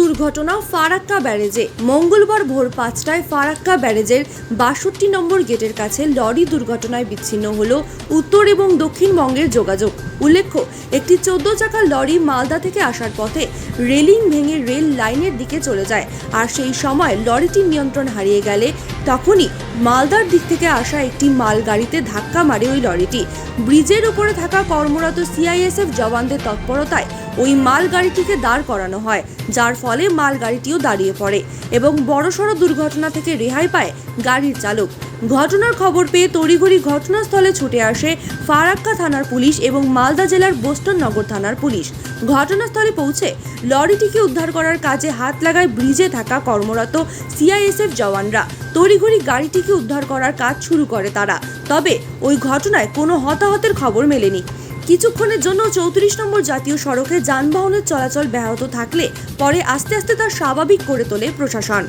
দুর্ঘটনা ফারাক্কা ব্যারেজে। মঙ্গলবার ভোর পাঁচটায় ফারাক্কা ব্যারেজের বাষট্টি নম্বর গেটের কাছে লরি দুর্ঘটনায় বিচ্ছিন্ন হল উত্তর এবং দক্ষিণবঙ্গের যোগাযোগ। উল্লেখ্য, একটি চোদ্দ চাকার লরি মালদা থেকে আসার পথে রেলিং ভেঙে রেল লাইনের দিকে চলে যায়। আর সেই সময় লরিটির নিয়ন্ত্রণ হারিয়ে গেলে তখনই মালদার দিক থেকে আসা একটি মালগাড়িতে ধাক্কা মারে ওই লরিটি। ব্রিজের উপরে থাকা কর্মরত সিআইএসএফ জওয়ানদের তৎপরতায় ওই মালগাড়িটিকে দাঁড় করানো হয়, যার ফলে মালগাড়িটিও দাঁড়িয়ে পড়ে এবং বড়সড় দুর্ঘটনা থেকে রেহাই পায় গাড়ির চালক। ঘটনার খবর পেয়ে তড়িঘড়ি ঘটনাস্থলে ছুটে আসে ফারাক্কা থানার পুলিশ এবং মালদা জেলার বোস্টন নগর থানার পুলিশ। ঘটনাস্থলে পৌঁছে লরিটিকে উদ্ধার করার কাজে হাত লাগায় ব্রিজে থাকা কর্মরত সিআইএসএফ জওয়ানরা। তড়িঘড়ি গাড়িটিকে উদ্ধার করার কাজ শুরু করে তারা। তবে ওই ঘটনায় কোনো হতাহতের খবর মেলেনি। কিছুক্ষণের জন্য চৌত্রিশ নম্বর জাতীয় সড়কে যানবাহনের চলাচল ব্যাহত থাকলে পরে আস্তে আস্তে তা স্বাভাবিক করে তোলে প্রশাসন।